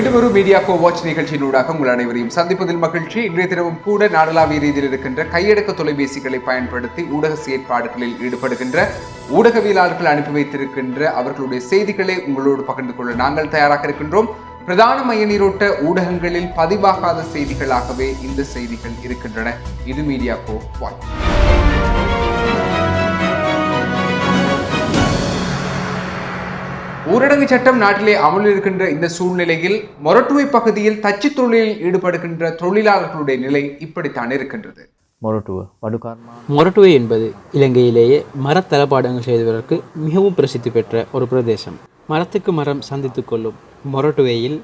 மீண்டும் ஒரு media go watch நிகழ்ச்சியினூடாக உங்கள் அனைவரையும் சந்திப்பதில் மகிழ்ச்சி. இன்றைய தினமும் கூட நாடளாவிய ரீதியில் இருக்கின்ற கையடக்க தொலைபேசிகளை பயன்படுத்தி ஊடக செயற்பாடுகளில் ஈடுபடுகின்ற ஊடகவியலாளர்கள் அனுப்பி வைத்திருக்கின்ற அவர்களுடைய செய்திகளை உங்களோடு பகிர்ந்து கொள்ள நாங்கள் தயாராக இருக்கின்றோம். பிரதான மைய நீரோட்ட ஊடகங்களில் பதிவாகாத செய்திகளாகவே இந்த செய்திகள் இருக்கின்றன. இது மீடியா கோ வாட்ச். ஊரடங்கு சட்டம் நாட்டிலே அமலில் இருக்கின்ற இந்த சூழ்நிலையில் மொரட்டுவை பகுதியில் தச்சு தொழிலில் ஈடுபடுகின்ற தொழிலாளர்களுடைய நிலை இப்படித்தான் இருக்கின்றது. மொரட்டுவ வடுகார்மா மொரட்டுவை என்பது இலங்கையிலேயே மரத்தளபாடங்கள் செய்தவர்களுக்கு மிகவும் பிரசித்தி பெற்ற ஒரு பிரதேசம். மரத்துக்கு மரம் சந்தித்து கொள்ளும் மொரட்டுவையில்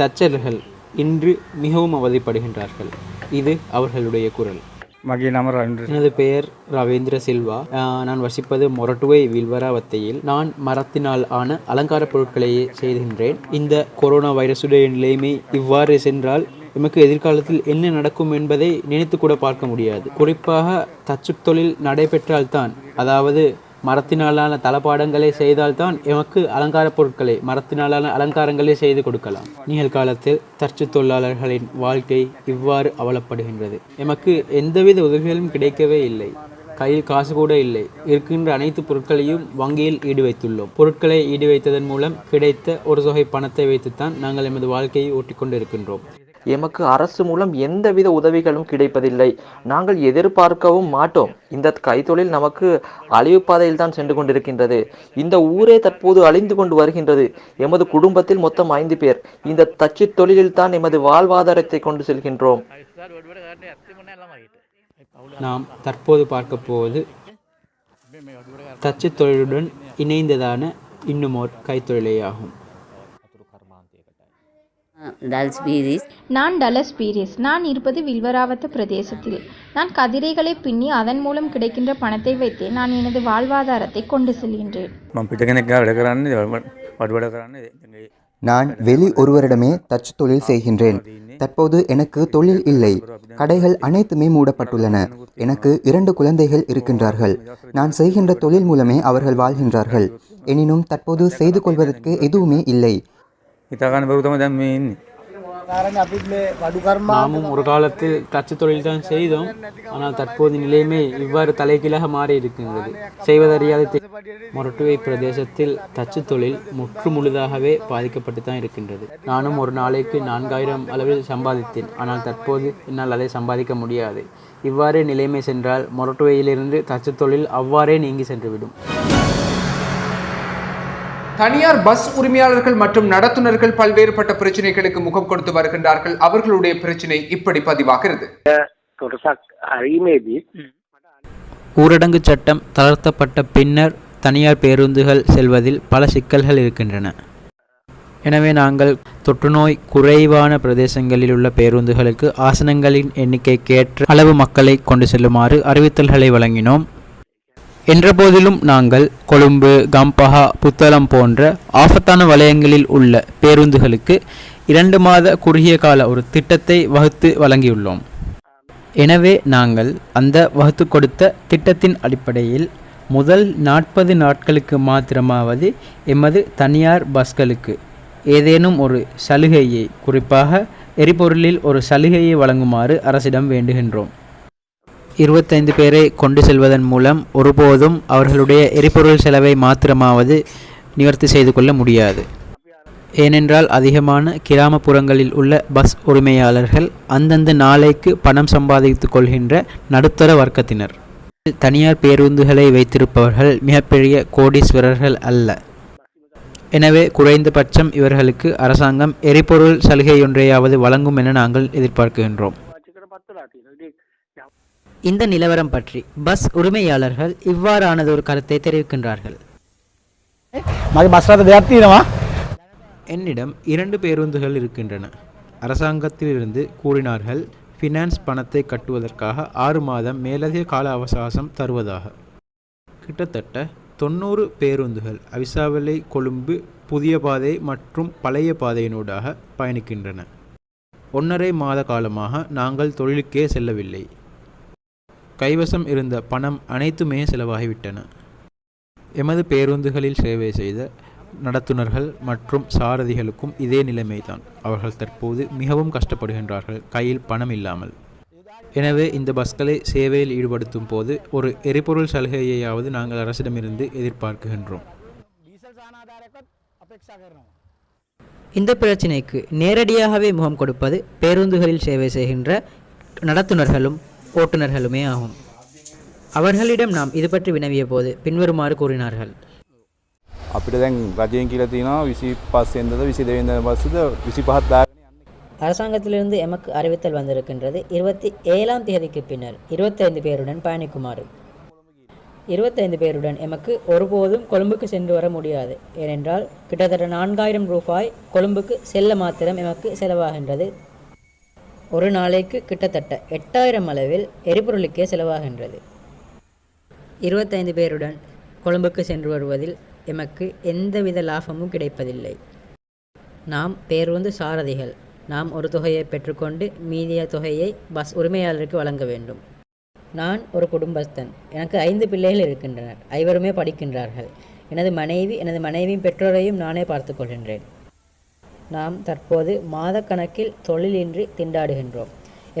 தச்சர்கள் இன்று மிகவும் அவதிப்படுகின்றார்கள். இது அவர்களுடைய குரல். மகி நாம ரவீந்திர எனது பெயர் ரவீந்திர சில்வா. நான் வசிப்பது மொரட்டுவை வில்வராவத்தையில். நான் மரத்தினால் ஆன அலங்கார பொருட்களையே செய்கின்றேன் இந்த கொரோனா வைரசுடைய நிலைமை இவ்வாறு சென்றால் நமக்கு எதிர்காலத்தில் என்ன நடக்கும் என்பதை நினைத்து கூட பார்க்க முடியாது. குறிப்பாக தச்சு தொழில் நடைபெற்றால்தான். அதாவது மரத்தினாலான தளபாடங்களை செய்தால்தான் எமக்கு அலங்கார பொருட்களை மரத்தினாலான அலங்காரங்களை செய்து கொடுக்கலாம். நிகழ்காலத்தில் தச்சு தொழிலாளர்களின் வாழ்க்கை இவ்வாறு அவலப்படுகின்றது. எமக்கு எந்தவித உதவிகளும் கிடைக்கவே இல்லை. கையில் காசு கூட இல்லை. இருக்கின்ற அனைத்து பொருட்களையும் வங்கியில் ஈடு வைத்துள்ளோம். பொருட்களை ஈடு வைத்ததன் மூலம் கிடைத்த ஒரு தொகை பணத்தை வைத்துத்தான் நாங்கள் எமது வாழ்க்கையை ஓட்டிக்கொண்டு இருக்கின்றோம் எமக்கு அரசு மூலம் எந்தவித உதவிகளும் கிடைப்பதில்லை. நாங்கள் எதிர்பார்க்கவும் மாட்டோம். இந்த கைத்தொழில் நமக்கு அழிவு பாதையில் தான் சென்று கொண்டிருக்கின்றது. இந்த ஊரே தற்போது அழிந்து கொண்டு வருகின்றது. எமது குடும்பத்தில் மொத்தம் ஐந்து பேர். இந்த தச்சு தொழிலில் தான் எமது வாழ்வாதாரத்தை கொண்டு செல்கின்றோம். நாம் தற்போது பார்க்க போவது தச்சு தொழிலுடன் இணைந்ததான இன்னுமோர் கைத்தொழிலேயாகும். நான் டலஸ் பீரிஸ் நான் இருப்பது வில்வராவத்த பிரதேசத்தில். நான் கதிரைகளை பின்னி அதன் மூலம் கிடைக்கின்ற பணத்தை வைத்து நான் எனது வாழ்வாதாரத்தை கொண்டு செல்கின்றேன். நான் வெளி ஒருவரிடமே தச்சு தொழில் செய்கின்றேன். தற்போது எனக்கு தொழில் இல்லை. கடைகள் அனைத்துமே மூடப்பட்டுள்ளன. எனக்கு இரண்டு குழந்தைகள் இருக்கின்றார்கள். நான் செய்கின்ற தொழில் மூலமே அவர்கள் வாழ்கின்றார்கள். எனினும் தற்போது செய்து கொள்வதற்கு எதுவுமே இல்லை. இதாகான பருவத்தமாக தான் மெயின் நாமும் ஒரு காலத்து தச்சு தொழில் தான் செய்தோம். ஆனால் தற்போது நிலையுமே இவ்வாறு தலைகீழாக மாறி இருக்கின்றது. செய்வதறியாத மொரட்டுவை பிரதேசத்தில் தச்சு தொழில் முற்று முழுதாகவே பாதிக்கப்பட்டு தான் இருக்கின்றது. நானும் ஒரு நாளைக்கு நான்காயிரம் அளவில் சம்பாதித்தேன். ஆனால் தற்போது என்னால் அதை சம்பாதிக்க முடியாது. இவ்வாறே நிலைமை சென்றால் மொரட்டுவையிலிருந்து தச்சு தொழில் அவ்வாறே நீங்கி சென்றுவிடும். தனியார் பஸ் உரிமையாளர்கள் மற்றும் நடத்துனர்கள் பல்வேறுபட்ட பிரச்சனைகளுக்கு முகம் கொடுத்து வருகின்றார்கள். அவர்களுடைய பிரச்சனை இப்படி பதிவாகிறது. ஊரடங்கு சட்டம் தளர்த்தப்பட்ட பின்னர் தனியார் பேருந்துகள் செல்வதில் பல சிக்கல்கள் இருக்கின்றன. எனவே நாங்கள் தொற்றுநோய் குறைவான பிரதேசங்களில் உள்ள பேருந்துகளுக்கு ஆசனங்களின் எண்ணிக்கைக்கேற்ற அளவு மக்களை கொண்டு செல்லுமாறு அறிவித்தல்களை வழங்கினோம். என்றபோதிலும் நாங்கள் கொழும்பு கம்பஹா புத்தளம் போன்ற ஆபத்தான வலயங்களில் உள்ள பேருந்துகளுக்கு இரண்டு மாத குறுகிய கால ஒரு திட்டத்தை வகுத்து வழங்கியுள்ளோம். எனவே நாங்கள் அந்த வகுத்து கொடுத்த திட்டத்தின் அடிப்படையில் முதல் நாற்பது நாட்களுக்கு மாத்திரமாவது எமது தனியார் பஸ்களுக்கு ஏதேனும் ஒரு சலுகையை குறிப்பாக எரிபொருளில் ஒரு சலுகையை வழங்குமாறு அரசிடம் வேண்டுகின்றோம். இருபத்தைந்து பேரை கொண்டு செல்வதன் மூலம் ஒருபோதும் அவர்களுடைய எரிபொருள் செலவை மாத்திரமாவது நிவர்த்தி செய்து கொள்ள முடியாது. ஏனென்றால் அதிகமான கிராமப்புறங்களில் உள்ள பஸ் உரிமையாளர்கள் அந்தந்த நாளைக்கு பணம் சம்பாதித்துக் கொள்கின்ற நடுத்தர வர்க்கத்தினர். தனியார் பேருந்துகளை வைத்திருப்பவர்கள் மிகப்பெரிய கோடீஸ்வரர்கள் அல்ல. எனவே குறைந்தபட்சம் இவர்களுக்கு அரசாங்கம் எரிபொருள் சலுகையொன்றையாவது வழங்கும் என நாங்கள் எதிர்பார்க்கின்றோம். இந்த நிலவரம் பற்றி பஸ் உரிமையாளர்கள் இவ்வாறானது ஒரு கருத்தை தெரிவிக்கின்றார்கள். என்னிடம் இரண்டு பேருந்துகள் இருக்கின்றன. அரசாங்கத்திலிருந்து கூறினார்கள் ஃபினான்ஸ் பணத்தை கட்டுவதற்காக ஆறு மாதம் மேலதிக கால அவகாசம் தருவதாக. கிட்டத்தட்ட தொண்ணூறு பேருந்துகள் அவிசாவலை கொழும்பு புதிய பாதை மற்றும் பழைய பாதையினூடாக பயணிக்கின்றன. ஒன்றரை மாத காலமாக நாங்கள் தொழிலுக்கே செல்லவில்லை. கைவசம் இருந்த பணம் அனைத்துமே செலவாகிவிட்டன. எமது பேருந்துகளில் சேவை செய்த நடத்துனர்கள் மற்றும் சாரதிகளுக்கும் இதே நிலைமைதான். அவர்கள் தற்போது மிகவும் கஷ்டப்படுகின்றார்கள். கையில் பணம் இல்லாமல். எனவே இந்த பஸ்களை சேவையில் ஈடுபடுத்தும் போது ஒரு எரிபொருள் சலுகையையாவது நாங்கள் அரசிடமிருந்து எதிர்பார்க்கின்றோம். இந்த பிரச்சினைக்கு நேரடியாகவே முகம் கொடுப்பது பேருந்துகளில் சேவை செய்கின்ற நடத்துனர்களும் ஓட்டுநர்களுமே ஆகும் அவர்களிடம் நாம் இது பற்றி வினவிய போது பின்வருமாறு கூறினார்கள் අපිට දැන් රජයෙන් කියලා තියෙනවා විසි පස්සෙන්දද විසි දෙවෙන්ද පස්සද විසි පහත්දා அரசாங்கத்திலிருந்து எமக்கு அறிவித்தல் வந்திருக்கின்றது இருபத்தி ஏழாம் தேதிக்கு பின்னர் இருபத்தைந்து பேருடன் பயணிக்குமாறு இருபத்தைந்து பேருடன் எமக்கு ஒருபோதும் கொழும்புக்கு சென்று வர முடியாது ஏனென்றால் கிட்டத்தட்ட நான்காயிரம் ரூபாய் கொழும்புக்கு செல்ல மாத்திரம் எமக்கு செலவாகின்றது ஒரு நாளைக்கு கிட்டத்தட்ட எட்டாயிரம் அளவில் எரிபொருளுக்கே செலவாகின்றது. இருபத்தைந்து பேருடன் கொழும்புக்கு சென்று வருவதில் எமக்கு எந்தவித லாபமும் கிடைப்பதில்லை. நாம் பேருந்து சாரதிகள் நாம் ஒரு தொகையை பெற்றுக்கொண்டு மீதிய தொகையை பஸ் உரிமையாளருக்கு வழங்க வேண்டும். நான் ஒரு குடும்பஸ்தன் எனக்கு ஐந்து பிள்ளைகள் இருக்கின்றனர் ஐவருமே படிக்கின்றார்கள். எனது மனைவி எனது மனைவியின் பெற்றோரையும் நானே பார்த்து கொள்கின்றேன். நாம் தற்போது மாதக்கணக்கில் தொழிலின்றி திண்டாடுகின்றோம்.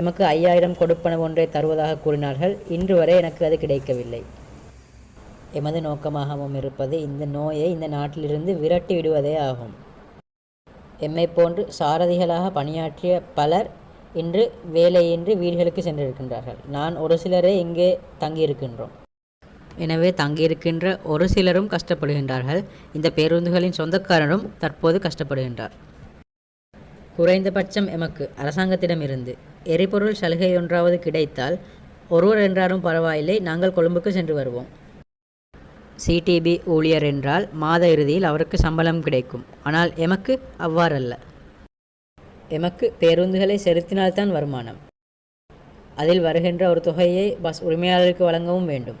எமக்கு ஐயாயிரம் கொடுப்பன ஒன்றை தருவதாக கூறினார்கள். இன்று வரை எனக்கு அது கிடைக்கவில்லை. எமது நோக்கமாகவும் இருப்பது இந்த நோயை இந்த நாட்டிலிருந்து விரட்டி விடுவதே ஆகும். எம்மை போன்று சாரதிகளாக பணியாற்றிய பலர் இன்று வேலையின்றி வீடுகளுக்கு சென்றிருக்கின்றார்கள். நான் ஒரு சிலரே இங்கே தங்கியிருக்கின்றோம். எனவே தங்கியிருக்கின்ற ஒரு சிலரும் கஷ்டப்படுகின்றார்கள். இந்த பேருந்துகளின் சொந்தக்காரரும் தற்போது கஷ்டப்படுகின்றார். குறைந்தபட்சம் எமக்கு அரசாங்கத்திடமிருந்து எரிபொருள் சலுகை ஒன்றாவது கிடைத்தால் ஒருவர் என்றாலும் பரவாயில்லை நாங்கள் கொழும்புக்கு சென்று வருவோம். சிடிபி ஊழியர் என்றால் மாத இறுதியில் அவருக்கு சம்பளம் கிடைக்கும். ஆனால் எமக்கு அவ்வாறல்ல. எமக்கு பேருந்துகளை செலுத்தினால்தான் வருமானம். அதில் வருகின்ற ஒரு தொகையை பஸ் உரிமையாளருக்கு வழங்கவும் வேண்டும்.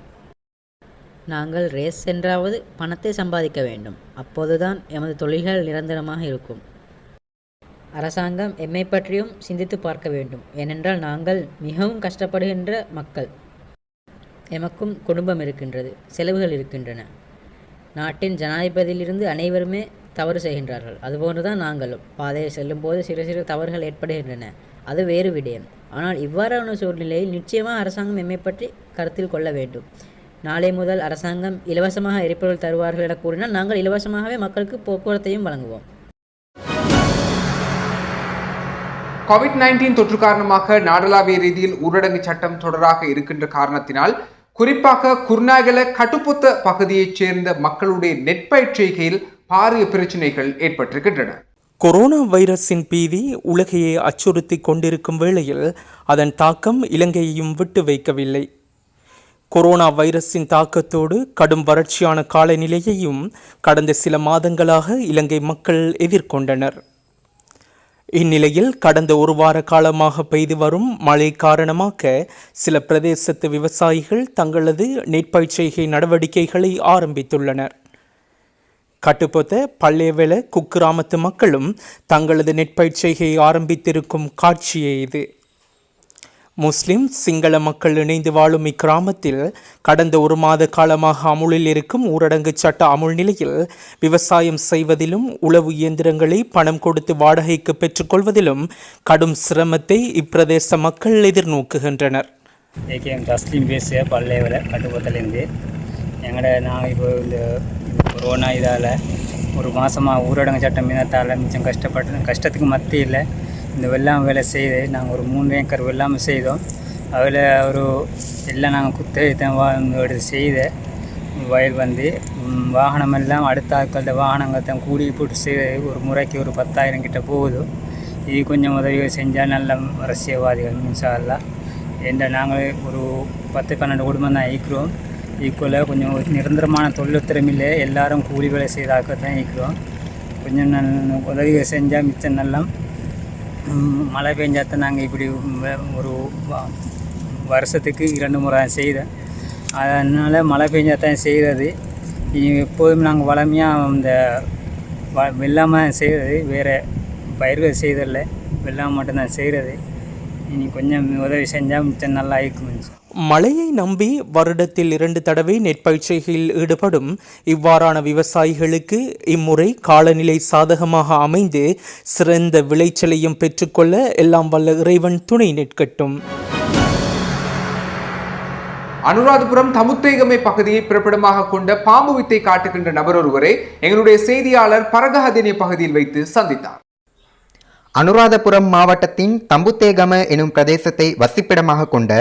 நாங்கள் ரேஸ் சென்றாவது பணத்தை சம்பாதிக்க வேண்டும். அப்போதுதான் எமது தொழில்கள் நிரந்தரமாக இருக்கும். அரசாங்கம் எம்மை பற்றியும் சிந்தித்து பார்க்க வேண்டும். ஏனென்றால் நாங்கள் மிகவும் கஷ்டப்படுகின்ற மக்கள். எமக்கும் குடும்பம் இருக்கின்றது செலவுகள் இருக்கின்றன. நாட்டின் ஜனாதிபதியிலிருந்து அனைவருமே தவறு செய்கின்றார்கள். அதுபோன்று தான் நாங்களும். பாதையில் செல்லும்போது சிறு சிறு தவறுகள் ஏற்படுகின்றன. அது வேறு விடயம். ஆனால் இவ்வாறான சூழ்நிலையில் நிச்சயமாக அரசாங்கம் எம்மை பற்றி கருத்தில் கொள்ள வேண்டும். நாளை முதல் அரசாங்கம் இலவசமாக எரிபொருள் தருவார்கள் என கூறினால் நாங்கள் இலவசமாகவே மக்களுக்கு போக்குவரத்தையும் வழங்குவோம். கோவிட் நைன்டீன் தொற்று காரணமாக நாடளாவிய ரீதியில் ஊரடங்கு சட்டம் தொடராக இருக்கின்ற காரணத்தினால் குறிப்பாக குர்நாகல கட்டுப்புத்த பகுதியைச் சேர்ந்த மக்களுடைய நெற்பயிற்சிகையில் பாரிய பிரச்சனைகள் ஏற்பட்டிருக்கின்றன. கொரோனா வைரஸின் பீதி உலகையே அச்சுறுத்தி கொண்டிருக்கும் வேளையில் அதன் தாக்கம் இலங்கையையும் விட்டு வைக்கவில்லை. கொரோனா வைரஸின் தாக்கத்தோடு கடும் வறட்சியான காலநிலையையும் கடந்த சில மாதங்களாக இலங்கை மக்கள் எதிர்கொண்டனர். இந்நிலையில் கடந்த ஒரு வார காலமாக பெய்து வரும் மழை காரணமாக சில பிரதேசத்து விவசாயிகள் தங்களது நெற்பயிற்சிகை நடவடிக்கைகளை ஆரம்பித்துள்ளனர். கட்டுப்பொத்த பள்ளியவெள குக்கிராமத்து மக்களும் தங்களது நெற்பயிற்சிகை ஆரம்பித்திருக்கும் காட்சியே இது. முஸ்லிம் சிங்கள மக்கள் இணைந்து வாழும் இக்கிராமத்தில் கடந்த ஒரு மாத காலமாக அமுலில் இருக்கும் ஊரடங்கு சட்ட அமுல் நிலையில் விவசாயம் செய்வதிலும் உளவு இயந்திரங்களை பணம் கொடுத்து வாடகைக்கு பெற்றுக்கொள்வதிலும் கடும் சிரமத்தை இப்பிரதேச மக்கள் எதிர்நோக்குகின்றனர். ஏகேஎம் தஸ்லீம் பேசுக பள்ளையில் கட்டுப்பத்துலேருந்து எங்களோட நான் இப்போ இந்த கொரோனா இதால் ஒரு மாதமாக ஊரடங்கு சட்டம் மீனத்தால் மிச்சம் கஷ்டப்பட்டு கஷ்டத்துக்கு மத்தியில் இந்த வெள்ளாமை வேலை செய்து நாங்கள் ஒரு மூணு ஏக்கர் வெள்ளாமை செய்தோம். அதில் ஒரு எல்லாம் நாங்கள் குத்தகை எடுத்து செய்த வயல் வந்து வாகனம் எல்லாம் அடுத்த ஆட்கள்கிட்ட வாகனங்கள் தான் கூடி போட்டு செய்த ஒரு முறைக்கு ஒரு பத்தாயிரம் கிட்ட போகுது. இது கொஞ்சம் உதவிகள் செஞ்சால் நல்ல அரசியல்வாதிகள் மின்சாரலாம் என்ற நாங்கள் ஒரு பத்து பன்னெண்டு குடும்பம் தான் இருக்கிறோம். ஈக்குவலாக கொஞ்சம் ஒரு நிரந்தரமான தொழில்திறமையில் எல்லாரும் கூலி வேலை செய்தாக்க தான் இருக்கிறோம். கொஞ்சம் நல் உதவிகள் செஞ்சால் மிச்சம் நல்லம். மழை பெஞ்சாத்தான் நாங்கள் இப்படி ஒரு வருஷத்துக்கு இரண்டு முறை செய்தேன். அதனால் மழை பெஞ்சாத்தான் செய்கிறது இனி எப்போதும் நாங்கள் வளமையாக இந்த வ வெள்ளாமல் செய்கிறது வேறு பயிர்கள் செய்ததில்லை. வெள்ளாமை மட்டும்தான் செய்கிறது இனி கொஞ்சம் உதவி செஞ்சால் மிச்சம் நல்லா இருக்கும். மழையை நம்பி வருடத்தில் இரண்டு தடவை நெற்பயிற்சிகளில் ஈடுபடும் இவ்வாறான விவசாயிகளுக்கு இம்முறை காலநிலை சாதகமாக அமைந்து சிறந்த விளைச்சலையும் பெற்றுக்கொள்ள எல்லாம் வல்ல இறைவன் துணை நிற்கட்டும். அனுராதபுரம் தமுத்தேகமை பகுதியை பிறப்பிடமாக கொண்ட பாம்பு வித்தை காட்டுகின்ற நபர் ஒருவரை எங்களுடைய செய்தியாளர் பரகஹதினிய பகுதியில் வைத்து சந்தித்தார். அனுராதபுரம் மாவட்டத்தின் தம்புத்தேகம எனும் பிரதேசத்தை வசிப்பிடமாக கொண்ட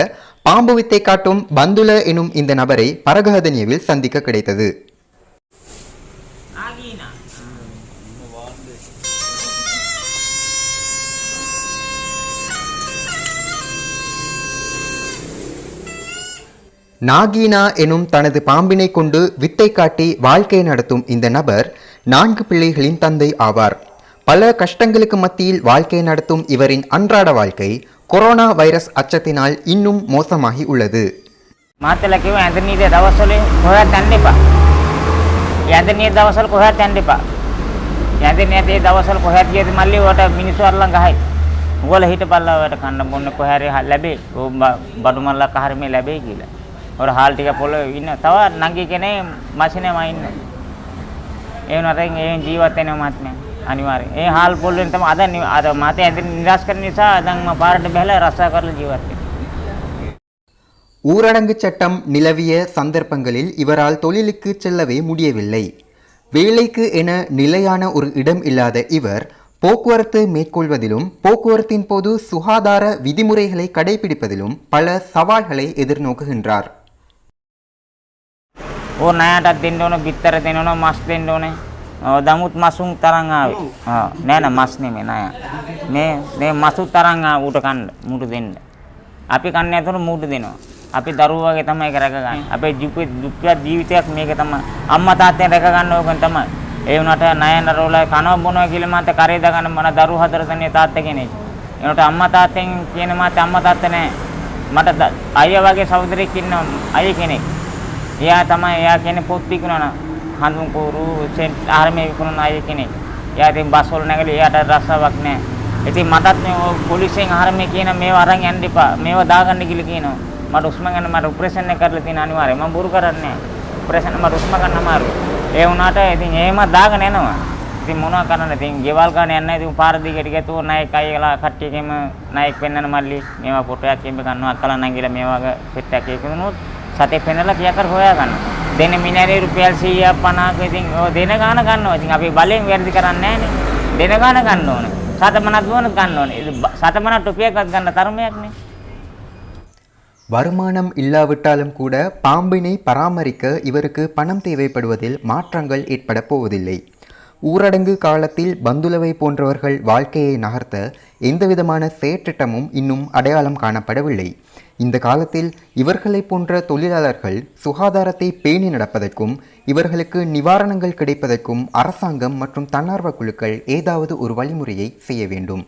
பாம்பு வித்தை காட்டும் பந்துல எனும் இந்த நபரை பரகஹதனியவில் சந்திக்க கிடைத்தது. நாகீனா எனும் தனது பாம்பினை கொண்டு வித்தை காட்டி வாழ்க்கை நடத்தும் இந்த நபர் நான்கு பிள்ளைகளின் தந்தை ஆவார். பல கஷ்டங்களுக்கு மத்தியில் வாழ்க்கை நடத்தும் இவரின் அன்றாட வாழ்க்கை கொரோனா வைரஸ் அச்சத்தினால் இன்னும் மோசமாகி உள்ளது ಮಾತೆಲ್ಲಕ್ಕೆ ಎದರ್ನೀದ ದವಸಲಿ ಕುಹ ತಂಡಿಪ ಎದರ್ನೀದ ದವಸಲು ಕುಹ ತಂಡಿಪ ಎದರ್ನೀದ ದವಸಲು ಕುಹ ಗೆದ್ದು ಮಲ್ಲಿ ಒಟ ಮಿನಿಸು ಅರ್ಲಂಗ ಹಾಯ್ ಗೋಲ ಹಿಟ್ಟು ಬಲ್ಲ ಒಟ ಕಂಡ ಮುನ್ನ ಕುಹಾರಿ ಲಬಿ ಬಡು ಮಲ್ಲ ಕಹಾರಿ ಮೇಲೆ ಲಬಿ ಇಲ್ಲ ಅವ್ರ ಹಾಲು ಟೀಕ ಪೊಲು ಇನ್ನು ತವ ನಂಗಿಗೆನೆ ಮಸಿನೇ ಮಾ ಇನ್ನು ಏನು ಅದ ಏನು ಜೀವತ್ತೇನೆ ಮಾತ್ಮೆ અનિવાર્ય એ હાલ બોલ્યો તમે આધા આધા માથે નિરાશ કરીને સા અદંગમાં પારટ પહેલાં રસ્તા કરલ ஊரடங்கு சட்டம் நிலவிய சந்தர்ப்பங்களில் இவரால் தொழிலுக்கு செல்லவே முடியவில்லை வேலைக்கு என நிலையான ஒரு இடம் இல்லாத இவர் போக்குவரத்து மேற்கொள்வதிலும் போக்குவரத்தின் போது சுகாதார விதிமுறைகளை கடைபிடிப்பதிலும் பல சவால்களை எதிர்நோக்குகின்றார் ஓ நயாட்டா திண்டோனே பித்தரை திண்டோனே மாஸ்க் திண்டோனே මස් දෙන්න ඕනේ ඔව් දමුත් මසුන් තරන් ආවේ ආ නෑ නෑ මස් නෙමෙයි නෑ. මේ මේ මසුත් තරන් ආ ඌට කන්න මූට දෙන්න. අපි කන්නේ නැතුව මූට දෙනවා. අපි දරුවෝ වගේ තමයි ඒක රැක ගන්න. අපේ ජීවිතේ දුක්ඛ ජීවිතයක් මේක තමයි. අම්මා තාත්තෙන් රැක ගන්න ඕකන් තමයි. ඒ වුණාට නයන රෝල කනවා බොනවා කියලා මාත කරේ දාගන්න මන දරුවෝ හතර දෙනේ තාත්තා කෙනෙක් ඒනට අම්මා තාත්තෙන් කියන මාත අම්මා තාත්තා නෑ. මට ද- අයියා වගේ සහෝදරයෙක් ඉන්නවා අයියා කෙනෙක්. එයා තමයි එයා කියන්නේ පොත් විකුණන හඳුන් කෝරු සෙන්ට් ආර්මේ විකුණන අය කෙනෙක්. එයා ඉතින් බස් වල නැගලා එයාට රස්සාවක් නැහැ. ඉතින් මටත් මේ ඔය පොලිසියෙන් ආර්මේ කියන මේවා අරන් යන්න එපා. මේවා දාගන්න කියලා කියනවා. මට උස්ම ගන්න මට ඔපරේෂන් එක කරලා තියෙන අනිවාර්යයෙන්. මම බොරු කරන්නේ නැහැ. ඔපරේෂන් මට උස්ම ගන්න අමාරුයි. ඒ වුණාට ඉතින් එහෙම දාගෙන යනවා. ඉතින් මොනවා කරන්න ඉතින් ගෙවල් ගන්න යන්න ඉතින් පාර දිගට ගියතෝ නායක අයලා කට්ටියකම නායක පෙන්නන මල්ලි මේවා ෆොටෝයක් එම්බ ගන්නවා අක්කලා නංගිලා මේ වගේ සෙට් එකක් එකනොත් සතේ පෙන්නලා කියා කර හොයා ගන්න. දෙන මිනිහේ රුපියල් 100ක් 50ක ඉතින් ඔය දෙන ගාන ගන්නවා. ඉතින් අපි බලෙන් වැඩි කරන්නේ නැහනේ. දෙන ගාන ගන්න ඕනේ. සතමනක් දුවන ගන්න ඕනේ. ඉතින් සතමනක් ටොපියක්වත් ගන්න තරමයක් නේ. வருமானம் இல்லாவிட்டாலும் கூட பாம்பினை பராமரிக்க இவருக்கு பணம் தேவைப்படுவதில் மாற்றங்கள் ஏற்பட போவதில்லை ஊரடங்கு காலத்தில் பந்துலவை போன்றவர்கள் வாழ்க்கையை நகர்த்த எந்தவிதமான செயற்றிட்டமும் இன்னும் அடையாளம் காணப்படவில்லை இந்த காலத்தில் இவர்களைப் போன்ற தொழிலாளர்கள் சுகாதாரத்தை பேணி நடப்பதற்கும் இவர்களுக்கு நிவாரணங்கள் கிடைப்பதற்கும் அரசாங்கம் மற்றும் தன்னார்வ குழுக்கள் ஏதாவது ஒரு வழிமுறையை செய்ய வேண்டும்.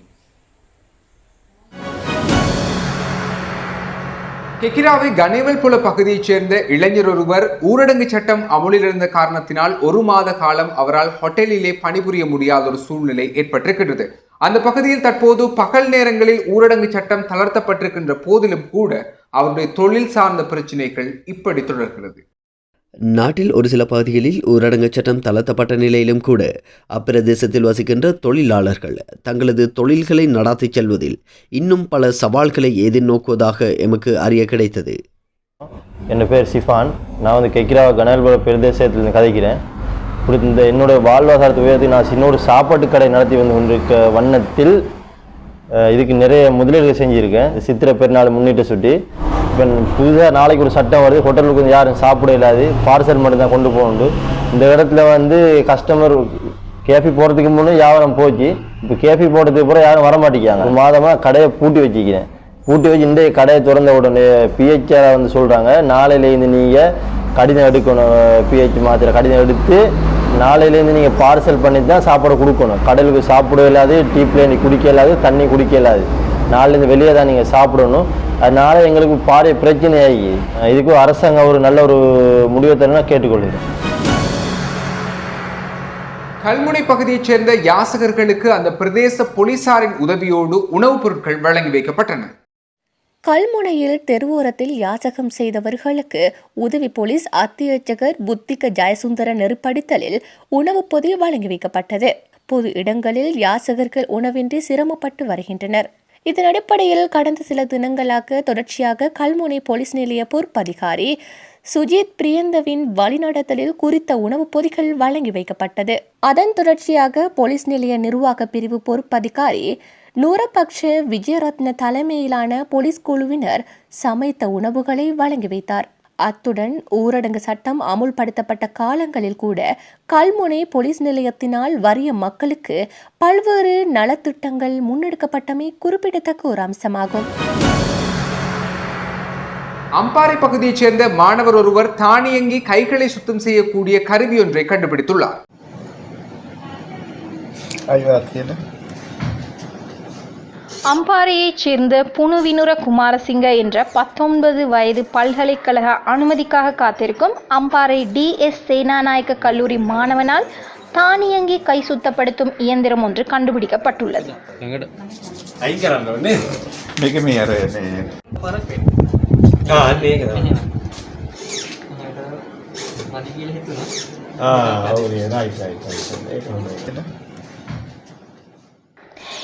கெக்கிராவை கனேவல் புல பகுதியைச் சேர்ந்த இளைஞர் ஒருவர் ஊரடங்கு சட்டம் அமுலில் இருந்த காரணத்தினால் ஒரு மாத காலம் அவரால் ஹோட்டலிலே பணிபுரிய முடியாத ஒரு சூழ்நிலை ஏற்பட்டிருக்கிறது அந்த பகுதியில் தற்போது பகல் நேரங்களில் ஊரடங்கு சட்டம் தளர்த்தப்பட்டிருக்கின்ற போதிலும் கூட அவருடைய தொழில் சார்ந்த பிரச்சினைகள் இப்படி தொடர்கிறது. நாட்டில் ஒரு சில பகுதிகளில் ஊரடங்கு சட்டம் தளர்த்தப்பட்ட நிலையிலும் கூட அப்பிரதேசத்தில் வசிக்கின்ற தொழிலாளர்கள் தங்களது தொழில்களை நடாத்திச் செல்வதில் இன்னும் பல சவால்களை எதிர்நோக்குவதாக எமக்கு அறிய கிடைத்தது. என் பேர் சிஃபான். நான் வந்து கெக்கிரா கனல்புர பிரதேசத்தில் கதைக்கிறேன். இப்படி இந்த என்னுடைய வாழ்வாதாரத்தை உயர்த்தி நான் சின்ன ஒரு சாப்பாட்டு கடை நடத்தி வந்து கொண்டிருக்க வண்ணத்தில் இதுக்கு நிறைய முதலீடுகள் செஞ்சுருக்கேன். சித்திரை பெருநாள் முன்னிட்டு சுட்டி. இப்போ புதுசாக நாளைக்கு ஒரு சட்டம் வருது. ஹோட்டலுக்கு வந்து யாரும் சாப்பிட இல்லாது பார்சல் மட்டும்தான் கொண்டு போகணும் இந்த இடத்துல வந்து கஸ்டமர் கேஃபி போகிறதுக்கு முன்னே வியாபாரம் போச்சு. இப்போ கேஃபி போடுறதுக்கு அப்புறம் யாரும் வர மாட்டேங்கிறாங்க. ஒரு மாதமாக கடையை பூட்டி வச்சுக்கிறேன். பூட்டி வச்சு இந்த கடையை திறந்த உடனே பிஹெச்ஆர் வந்து சொல்கிறாங்க நாளையிலேருந்து நீங்கள் கடிதம் எடுக்கணும் பிஹெச் மாத்திரை கடிதம் எடுத்து நாளையிலேருந்து நீங்கள் பார்சல் பண்ணி தான் சாப்பாடு கொடுக்கணும். கடலுக்கு சாப்பிட இல்லாது டீ பிளேனி குடிக்க இல்லாது தண்ணி குடிக்க இல்லாது. நாளிலேருந்து வெளியே தான் நீங்கள் சாப்பிடணும். அதனால் எங்களுக்கு பாரிய பிரச்சனை ஆகி இதுக்கு அரசாங்கம் ஒரு நல்ல ஒரு முடிவை தரணும் கேட்டுக்கொள்கிறேன். கல்முனை பகுதியைச் சேர்ந்த யாசகர்களுக்கு அந்த பிரதேச போலீசாரின் உதவியோடு உணவுப் பொருட்கள் வழங்கி வைக்கப்பட்டன. கல்முனையில் தெருவோரத்தில் யாசகம் செய்தவர்களுக்கு உதவி போலீஸ் அத்தியட்சகர் புத்திக ஜெயசுந்தர நெருப்படித்தலில் உணவுப் பொதி வழங்கி வைக்கப்பட்டது. பொது இடங்களில் யாசகர்கள் உணவின்றி சிரமப்பட்டு வருகின்றனர். இதன் அடிப்படையில் கடந்த சில தினங்களாக தொடர்ச்சியாக கல்முனை போலீஸ் நிலைய பொறுப்பதிகாரி சுஜித் பிரியந்தவின் வழிநடத்தலில் குறித்த உணவுப் பொதிகள் வழங்கி வைக்கப்பட்டது. அதன் தொடர்ச்சியாக போலீஸ் நிலைய நிர்வாக பிரிவு பொறுப்பதிகாரி நூரபக்ஷ விஜயரத்ன தலைமையிலான போலீஸ் குழுவினர் சமைத்த உணவுகளை வழங்கி வைத்தார். அத்துடன் ஊரடங்கு சட்டம் அமுல்படுத்தப்பட்ட காலங்களில் கூட கல்முனை போலீஸ் நிலையத்தினால் வறிய மக்களுக்கு பல்வேறு நலத்திட்டங்கள் முன்னெடுக்கப்பட்டமை குறிப்பிடத்தக்க ஒரு அம்சமாகும். அம்பாறை பகுதியைச் சேர்ந்த மாணவர் ஒருவர் தானியங்கி கைகளை சுத்தம் செய்யக்கூடிய கருவி ஒன்றை கண்டுபிடித்துள்ளார் அம்பாறையைச் சேர்ந்த புனுவினுர குமாரசிங்க என்ற பத்தொன்பது வயது பல்கலைக்கழக அனுமதிக்காக காத்திருக்கும் அம்பாறை டிஎஸ் சேனாநாயக்க கல்லூரி மாணவனால் தானியங்கி கை சுத்தப்படுத்தும் இயந்திரம் ஒன்று கண்டுபிடிக்கப்பட்டுள்ளது.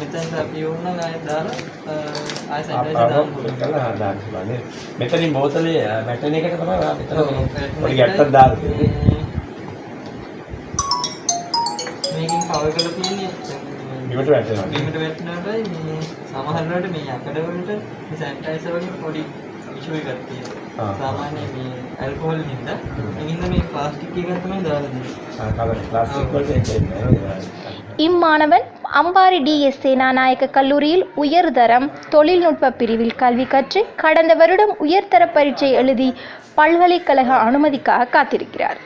මෙතෙන්ද අපි ඉවරුණා ආයෙ දාලා ආයෙ සැනිටයිසර්. කරලා දාන්න නේද? මෙතනින් බෝතලේ වැටෙන එකට තමයි මෙතන පොඩි ගැට්ටක් දාලා තියෙන්නේ. මේකෙන් කවර් කරලා තියෙන්නේ බිමට වැටෙනවා. බිමට වැටෙනකොටයි මේ සමහර වෙලාවට මේ යකඩ වලට මේ සැනිටයිසර් වගේ පොඩි ඉෂුව එකක් තියෙනවා. සාමාන්‍ය මේ ඇල්කොහොල් හින්දා ඒ හින්දා මේ ප්ලාස්ටික් එක තමයි දාලා දෙන්නේ. ආ, කවර ප්ලාස්ටික් වලට ඒක එන්නේ නැහැ. அம்பாரி டிஎஸ் சேனாநாயக்க கல்லூரியில் உயர்தரம் தொழில்நுட்ப பிரிவில் கல்வி கற்று கடந்த வருடம் உயர்தர பரீட்சை எழுதி பல்கலைக்கழக அனுமதிக்காக காத்திருக்கிறார்.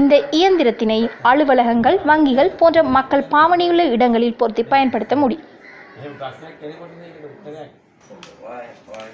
இந்த இயந்திரத்தினை அலுவலகங்கள் வங்கிகள் போன்ற மக்கள் பாவனையுள்ள இடங்களில் பொருத்தி பயன்படுத்த முடியும். Why, why?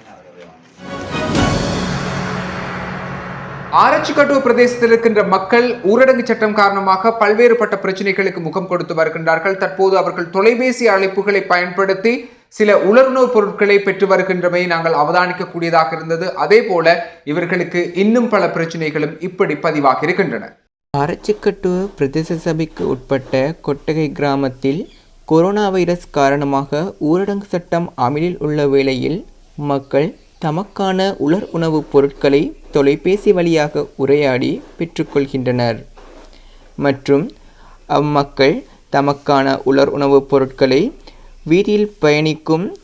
ஆரச்சிக்கட்டூர் பிரதேசத்தில் இருக்கின்ற மக்கள் ஊரடங்கு சட்டம் காரணமாக பல்வேறுபட்ட பிரச்சனைகளுக்கு முகம் கொடுத்து வருகின்றார்கள். தற்போது அவர்கள் தொலைபேசி அழைப்புகளை பயன்படுத்தி சில உலர்நோய் பொருட்களை பெற்று வருகின்றமை நாங்கள் அவதானிக்கக்கூடியதாக இருந்தது. அதே போல இவர்களுக்கு இன்னும் பல பிரச்சனைகளும் இப்படி பதிவாக இருக்கின்றன. ஆரச்சிக்கட்டூர் பிரதேச சபைக்கு உட்பட்ட கொட்டகை கிராமத்தில் கொரோனா வைரஸ் காரணமாக ஊரடங்கு சட்டம் அமலில் உள்ள வேளையில் மக்கள் தமக்கான உலர் உணவுப் பொருட்களை தொலைபேசி வழியாக உரையாடி பெற்றுக்கொள்கின்றனர். மற்றும் அம்மக்கள் தமக்கான உலர் உணவுப் பொருட்களை வீதியில் பயணிக்கும்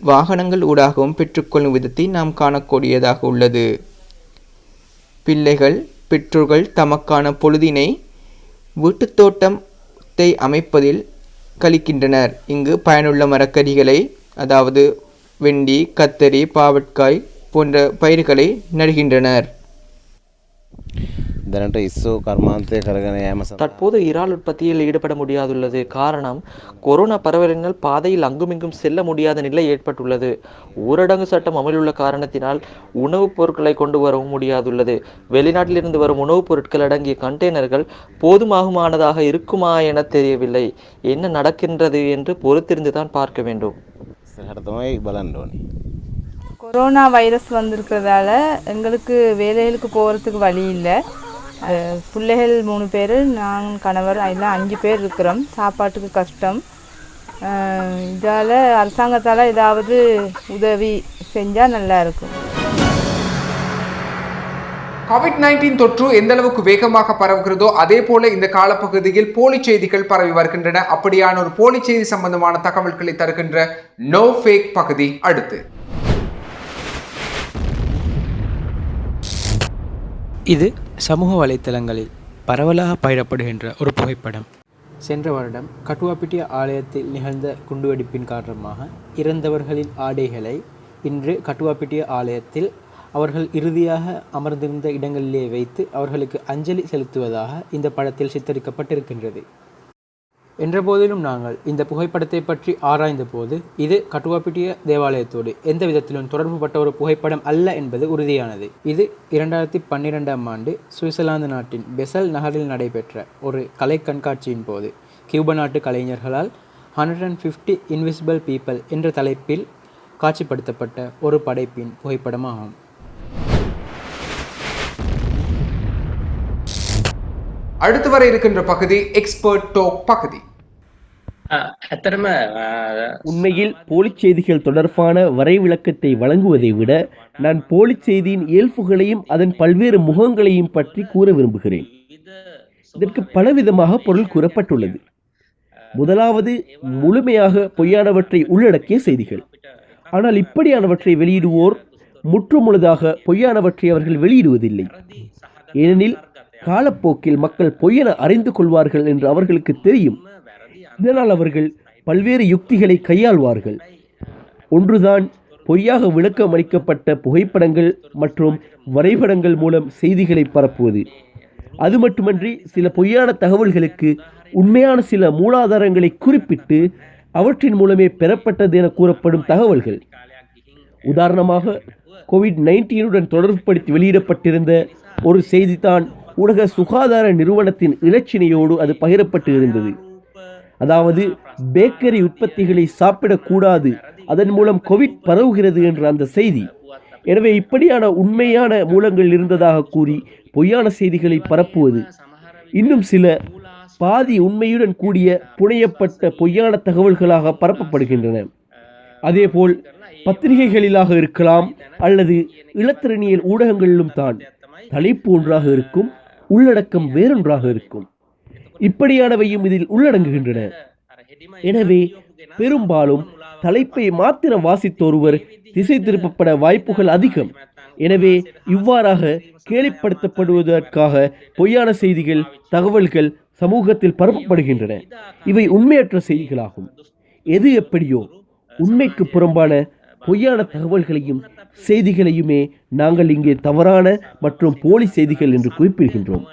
வாகனங்கள் ஊடாகவும் பெற்றுக்கொள்ளும் விதத்தை நாம் காணக்கூடியதாக உள்ளது. பிள்ளைகள் பெற்றோர்கள் தமக்கான பொழுதினை வீட்டுத் தோட்டத்தை அமைப்பதில் கழிக்கின்றனர். இங்கு பயனுள்ள மரக்கறிகளை அதாவது வெண்டி கத்தரி பாவட்காய் போன்ற பயிர்களை நடுகின்றனர். தற்போது இறால் உற்பத்தியில் ஈடுபட முடியாதுள்ளது. காரணம் கொரோனா பரவலினால் பாதையில் அங்குமிங்கும் செல்ல முடியாத நிலை ஏற்பட்டுள்ளது. ஊரடங்கு சட்டம் அமலுள்ள காரணத்தினால் உணவுப் பொருட்களை கொண்டு வரவும் முடியாதுள்ளது. வெளிநாட்டிலிருந்து வரும் உணவுப் பொருட்கள் அடங்கிய கண்டெய்னர்கள் போதுமாகமானதாக இருக்குமா என தெரியவில்லை. என்ன நடக்கின்றது என்று பொறுத்திருந்துதான் பார்க்க வேண்டும். ඉස්සරහට තමයි බලන්න ඕනේ. கொரோனா வைரஸ் வந்திருக்கிறதால எங்களுக்கு வேலைகளுக்கு போகிறதுக்கு வழி இல்லை அஹ் பிள்ளைகள் மூணு பேர் நான் கணவர் எல்லாம் அஞ்சு பேர் இருக்கிறோம் சாப்பாட்டுக்கு கஷ்டம் இதால் அரசாங்கத்தால் ஏதாவது உதவி செஞ்சால் நல்லா இருக்கும் கோவிட் நைன்டீன் தொற்று எந்த அளவுக்கு வேகமாக பரவுகிறதோ அதே போல இந்த காலப்பகுதியில் போலி செய்திகள் பரவி வருகின்றன. அப்படியான ஒரு போலி செய்தி சம்பந்தமான தகவல்களை தருகின்ற நோ ஃபேக் பகுதி அடுத்து. இது சமூக வலைத்தளங்களில் பரவலாக பயிரப்படுகின்ற ஒரு புகைப்படம். சென்ற வருடம் கட்டுவாப்பிட்டிய ஆலயத்தில் நிகழ்ந்த குண்டுவெடிப்பின் காரணமாக இறந்தவர்களின் ஆடைகளை இன்று கட்டுவாப்பிட்டிய ஆலயத்தில் அவர்கள் இறுதியாக அமர்ந்திருந்த இடங்களிலே வைத்து அவர்களுக்கு அஞ்சலி செலுத்துவதாக இந்த படத்தில் சித்தரிக்கப்பட்டிருக்கின்றது. என்றபோதிலும் நாங்கள் இந்த புகைப்படத்தை பற்றி ஆராய்ந்த போது இது கட்டுவாப்பிட்டிய தேவாலயத்தோடு எந்த விதத்திலும் தொடர்புபட்ட ஒரு புகைப்படம் அல்ல என்பது உறுதியானது. இது இரண்டாயிரத்தி பன்னிரெண்டாம் ஆண்டு சுவிட்சர்லாந்து நாட்டின் பெசல் நகரில் நடைபெற்ற ஒரு கலை கண்காட்சியின் போது கியூப நாட்டு கலைஞர்களால் hundred and fifty invisible people என்ற தலைப்பில் காட்சிப்படுத்தப்பட்ட ஒரு படைப்பின் புகைப்படமாகும். அடுத்து வர இருக்கின்ற பகுதி எக்ஸ்பர்ட் டோக் பகுதி. உண்மையில் போலி செய்திகள் தொடர்பான வரைவிளக்கத்தை வழங்குவதை விட நான் போலி செய்தியின் இயல்புகளையும் அதன் பல்வேறு முகங்களையும் பற்றி கூற விரும்புகிறேன். இதற்கு பலவிதமாக பொருள் கூறப்பட்டுள்ளது. முதலாவது முழுமையாக பொய்யானவற்றை உள்ளடக்கிய செய்திகள். ஆனால் இப்படியானவற்றை வெளியிடுவோர் முற்றுமுழுதாக பொய்யானவற்றை அவர்கள் வெளியிடுவதில்லை. ஏனெனில் காலப்போக்கில் மக்கள் பொய்யென அறிந்து கொள்வார்கள் என்று அவர்களுக்கு தெரியும். இதனால் அவர்கள் பல்வேறு யுக்திகளை கையாள்வார்கள். ஒன்றுதான் பொய்யாக விளக்கம் அளிக்கப்பட்ட புகைப்படங்கள் மற்றும் வரைபடங்கள் மூலம் செய்திகளை பரப்புவது. அது மட்டுமன்றி சில பொய்யான தகவல்களுக்கு உண்மையான சில மூலாதாரங்களை குறிப்பிட்டு அவற்றின் மூலமே பெறப்பட்டது என கூறப்படும் தகவல்கள். உதாரணமாக கோவிட் நைன்டீனுடன் தொடர்புபடுத்தி வெளியிடப்பட்டிருந்த ஒரு செய்திதான் உலக சுகாதார நிறுவனத்தின் இலச்சினையோடு அது பகிரப்பட்டு இருந்தது அதாவது பேக்கரி உற்பத்திகளை சாப்பிடக்கூடாது. அதன் மூலம் கோவிட் பரவுகிறது என்ற அந்த செய்தி. எனவே இப்படியான உண்மையான மூலங்கள் இருந்ததாக கூறி பொய்யான செய்திகளை பரப்புவது. இன்னும் சில பாதி உண்மையுடன் கூடிய புனையப்பட்ட பொய்யான தகவல்களாக பரப்பப்படுகின்றன. அதேபோல் பத்திரிகைகளிலாக இருக்கலாம் அல்லது இலத்திரனியல் ஊடகங்களிலும் தான். தலைப்பு ஒன்றாக இருக்கும் உள்ளடக்கம் வேறொன்றாக இருக்கும். இப்படியானவையும் இதில் உள்ளடங்குகின்றன. எனவே பெரும்பாலும் தலைப்பை மாத்திரம் வாசித்தோருவர் திசை திருப்பப்பட வாய்ப்புகள் அதிகம். எனவே இவ்வாறாக கேலிப்படுத்தப்படுவதற்காக பொய்யான செய்திகள் தகவல்கள் சமூகத்தில் பரப்பப்படுகின்றன. இவை உண்மையற்ற செய்திகளாகும். எது எப்படியோ உண்மைக்கு புறம்பான பொய்யான தகவல்களையும் செய்திகளையுமே நாங்கள் இங்கே தவறான மற்றும் போலி செய்திகள் என்று குறிப்பிடுகின்றோம்.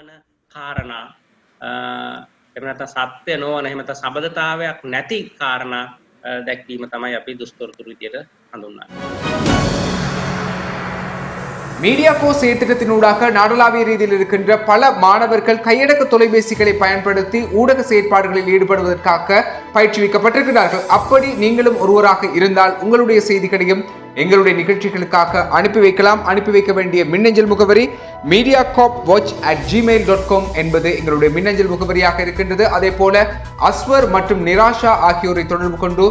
மீடியா போஸ் செயற்திட்டத்தினூடாக நாடளாவிய ரீதியில் இருக்கின்ற பல மாணவர்கள் கையடக்க தொலைபேசிகளை பயன்படுத்தி ஊடக செயற்பாடுகளில் ஈடுபடுவதற்காக பயிற்றுவிக்கப்பட்டிருக்கிறார்கள். அப்படி நீங்களும் ஒருவராக இருந்தால் உங்களுடைய செய்திகளையும் எங்களுடைய நிகழ்ச்சிகளுக்காக அனுப்பி வைக்கலாம். அனுப்பி வைக்க வேண்டிய மின்னஞ்சல் முகவரி media cop watch at Gmail dot com என்பது எங்களுடைய மின்னஞ்சல் முகவரியாக இருக்கின்றது. அதே போல அஸ்வர் மற்றும் நிராஷா ஆகியோரை தொடர்பு கொண்டு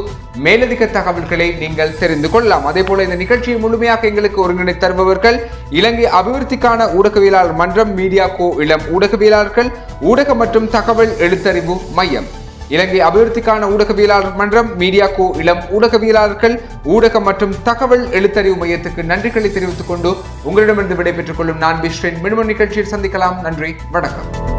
மேலதிக தகவல்களை நீங்கள் தெரிந்து கொள்ளலாம். அதே போல இந்த நிகழ்ச்சியை முழுமையாக எங்களுக்கு ஒருங்கிணை தருபவர்கள் இலங்கை அபிவிருத்திக்கான ஊடகவியலாளர் மன்றம் மீடியா கோ இளம் ஊடகவியலாளர்கள் ஊடக மற்றும் தகவல் எழுத்தறிவு மையம். இலங்கை அபிவிருத்திக்கான ஊடகவியலாளர் மன்றம் மீடியா கோ இளம் ஊடகவியலாளர்கள் ஊடகம் மற்றும் தகவல் எழுத்தறிவு மையத்துக்கு நன்றிகளை தெரிவித்துக் கொண்டு உங்களிடமிருந்து விடைபெற்றுக் கொள்ளும் நான் பிஸ்ரேன் மினிமம் நிகழ்ச்சியில் சந்திக்கலாம். நன்றி. வணக்கம்.